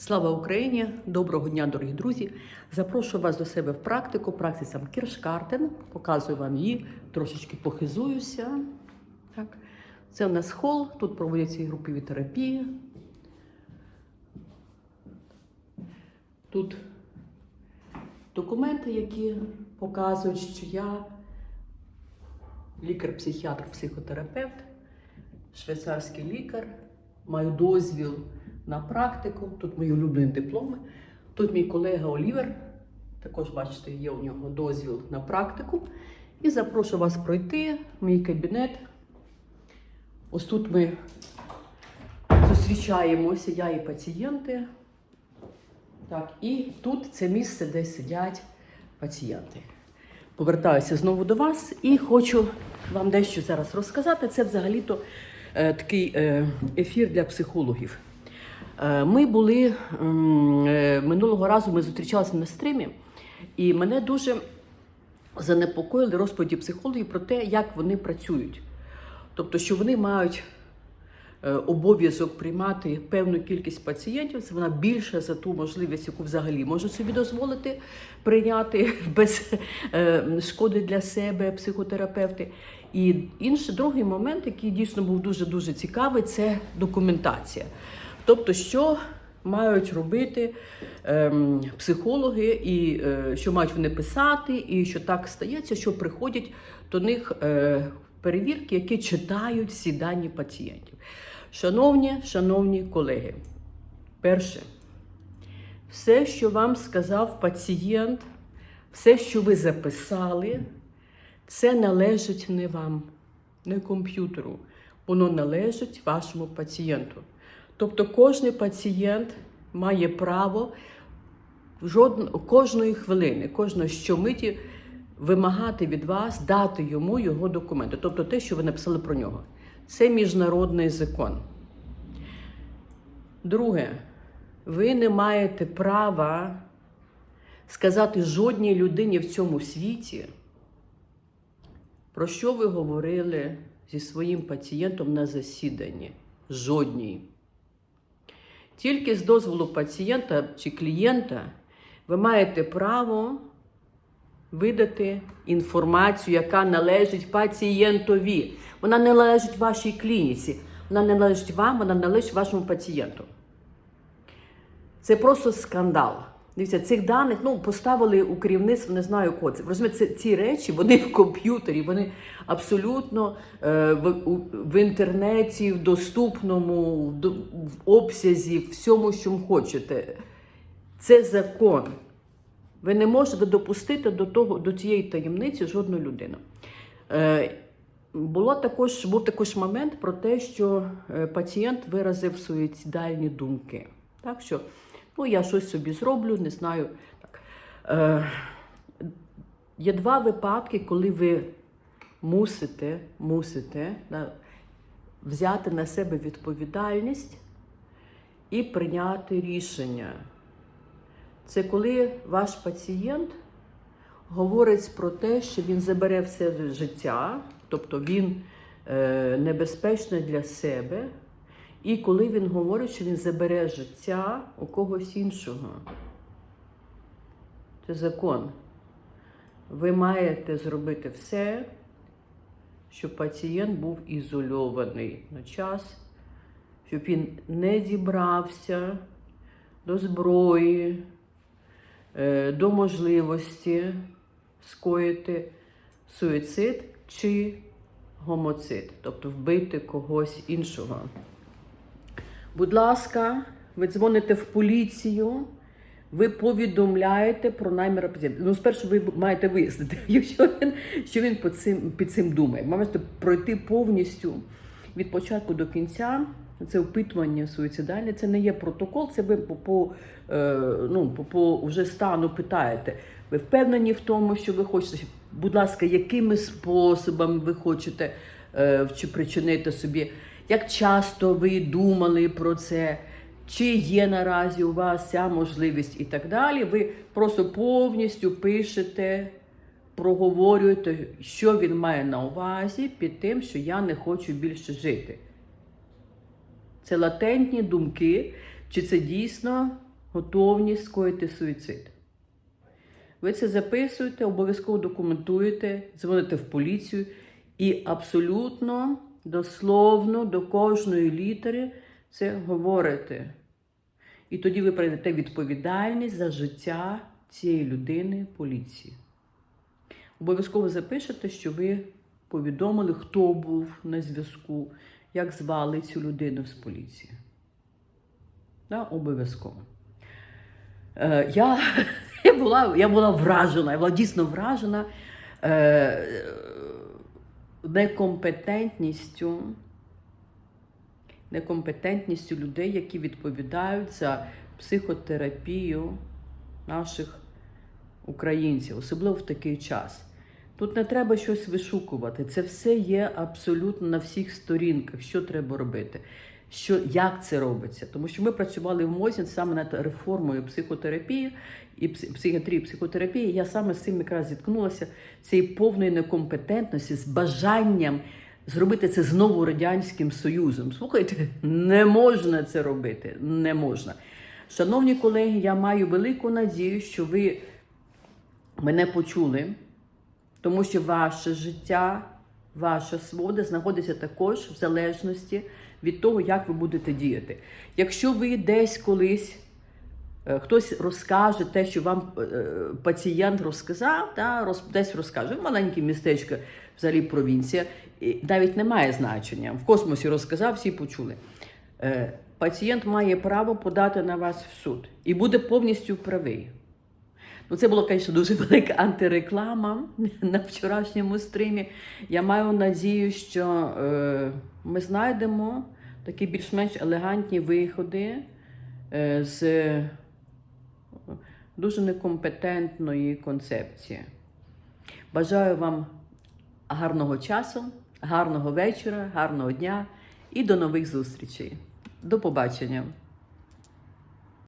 Слава Україні! Доброго дня, дорогі друзі! Запрошую вас до себе в практику. Практицям Кіршкартен. Показую вам її, трошечки похизуюся. Так. Це у нас хол, тут проводяться і групові терапії. Тут документи, які показують, що я лікар-психіатр, психотерапевт, швейцарський лікар, маю дозвіл на практику. Тут мої улюблені дипломи. Тут мій колега Олівер. Також, бачите, є у нього дозвіл на практику. І запрошую вас пройти в мій кабінет. Ось тут ми зустрічаємося, я і пацієнти. Так, і тут це місце, де сидять пацієнти. Повертаюся знову до вас і хочу вам дещо зараз розказати. Це взагалі-то е, такий е, ефір для психологів. Е, Ми були е, минулого разу, ми зустрічалися на стримі, і мене дуже занепокоїли розповіді психологів про те, як вони працюють. Тобто, що вони мають е, обов'язок приймати певну кількість пацієнтів, це вона більша за ту можливість, яку взагалі можуть собі дозволити прийняти без шкоди для себе психотерапевти. І інший другий момент, який дійсно був дуже дуже цікавий, це документація. Тобто, що мають робити ем, психологи, і е, що мають вони писати, і що так стається, що приходять до них е, перевірки, які читають всі дані пацієнтів. Шановні, шановні колеги, перше, все, що вам сказав пацієнт, все, що ви записали, це належить не вам, не комп'ютеру. Воно належить вашому пацієнту. Тобто кожен пацієнт має право жодн... кожної хвилини, кожної щомиті вимагати від вас дати йому його документи, тобто те, що ви написали про нього. Це міжнародний закон. Друге, ви не маєте права сказати жодній людині в цьому світі, про що ви говорили зі своїм пацієнтом на засіданні. Жодній. Тільки з дозволу пацієнта чи клієнта ви маєте право видати інформацію, яка належить пацієнтові. Вона не належить вашій клініці, вона не належить вам, вона належить вашому пацієнту. Це просто скандал. Дивіться, цих даних ну, поставили у керівництво, не знаю кого це. Розумієте, ці речі вони в комп'ютері, вони абсолютно е, в, у, в інтернеті, в доступному, в, в обсязі, всьому, що хочете. Це закон. Ви не можете допустити до, того, до цієї таємниці жодну людину. Е, було також, був також момент про те, що е, пацієнт виразив суїцидальні думки. Так що ну, я щось собі зроблю, не знаю. Так. Е, є два випадки, коли ви мусите, мусите да, взяти на себе відповідальність і прийняти рішення. Це коли ваш пацієнт говорить про те, що він забере все життя, тобто він е, небезпечний для себе, і коли він говорить, що він забере життя у когось іншого. Це закон. Ви маєте зробити все, щоб пацієнт був ізольований на час, щоб він не дібрався до зброї, е, до можливості скоїти суїцид чи гомоцид, тобто вбити когось іншого. Будь ласка, ви дзвоните в поліцію, ви повідомляєте про намір пацієнта. Ну, спершу ви маєте вияснити, що він, що він під, цим, під цим думає. Маєте пройти повністю від початку до кінця. Це опитування суїцидальне, це не є протокол, це ви по, по, е, ну, по, по вже стану питаєте. Ви впевнені в тому, що ви хочете? Будь ласка, якими способами ви хочете е, чи причинити собі? Як часто ви думали про це? Чи є наразі у вас ця можливість і так далі? Ви просто повністю пишете, проговорюєте, що він має на увазі під тим, що я не хочу більше жити. Це латентні думки, чи це дійсно готовність скоїти суїцид. Ви це записуєте, обов'язково документуєте, дзвоните в поліцію і абсолютно дословно до кожної літери це говорите. І тоді ви прийдете відповідальність за життя цієї людини поліції. Обов'язково запишете, що ви повідомили, хто був на зв'язку, як звали цю людину з поліції. Да, обов'язково. Е, я, я, була, я була вражена, я була дійсно вражена е, некомпетентністю, некомпетентністю людей, які відповідають за психотерапію наших українців, особливо в такий час. Тут не треба щось вишукувати. Це все є абсолютно на всіх сторінках, що треба робити, що, як це робиться. Тому що ми працювали в МОЗі саме над реформою психотерапії і пси- психіатрії, психотерапії. Я саме з цим якраз зіткнулася цієї повної некомпетентності, з бажанням зробити це знову Радянським Союзом. Слухайте, не можна це робити. Не можна. Шановні колеги, я маю велику надію, що ви мене почули, тому що ваше життя, ваша свобода знаходиться також в залежності від того, як ви будете діяти. Якщо ви десь колись е, хтось розкаже те, що вам е, пацієнт розказав, та, роз, десь розкаже, маленьке містечко, взагалі провінція, і навіть не має значення. В космосі розказав, всі почули. Е, Пацієнт має право подати на вас в суд і буде повністю правий. Ну, це була, звісно, дуже велика антиреклама на вчорашньому стрімі. Я маю надію, що е, ми знайдемо такі більш-менш елегантні виходи е, з дуже некомпетентної концепції. Бажаю вам гарного часу, гарного вечора, гарного дня і до нових зустрічей. До побачення!